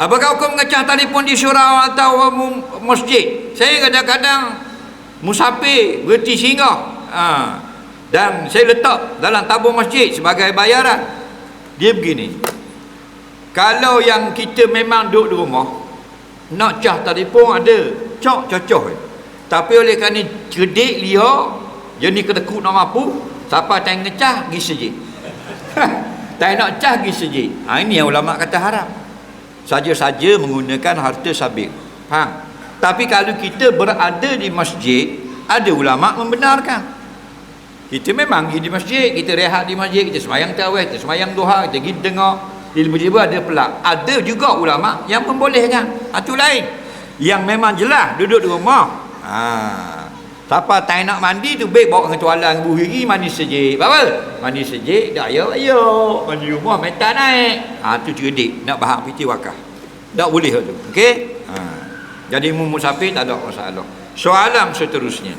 Apakah hukum ngecah telefon di surau atau masjid? Saya kadang-kadang musafir berhenti singgah. Ha. Dan saya letak dalam tabung masjid sebagai bayaran. Dia begini. Kalau yang kita memang duduk di rumah, nak cah telefon ada, cok cocok. Tapi oleh kerana cerdik liar, jadi ketekuk nak mampu, siapa tak ngecah, pergi sejid. tak nak cah, pergi sejid. Ha, ini yang ulama kata haram. Saja-saja menggunakan harta sabit. Faham? Tapi kalau kita berada di masjid, ada ulama membenarkan. Kita memang pergi di masjid, kita rehat di masjid, kita semayang tarawih, kita semayang duha, kita pergi dengar ilmu jiwa ada pelak. Ada juga ulama yang membolehkan. Itu lain. Yang memang jelas duduk di rumah. Ha. Siapa tak nak mandi tu baik bawa dengan tualang ibu hiri mandi sejik. Apa? Mandi sejik, dah ya ayo. Mandi rumah metan naik. Ha tu cerdik nak bahak piti wakah. Tak boleh tu. Okey? Ha. Jadi mu musafir tak ada masalah. Soalan seterusnya.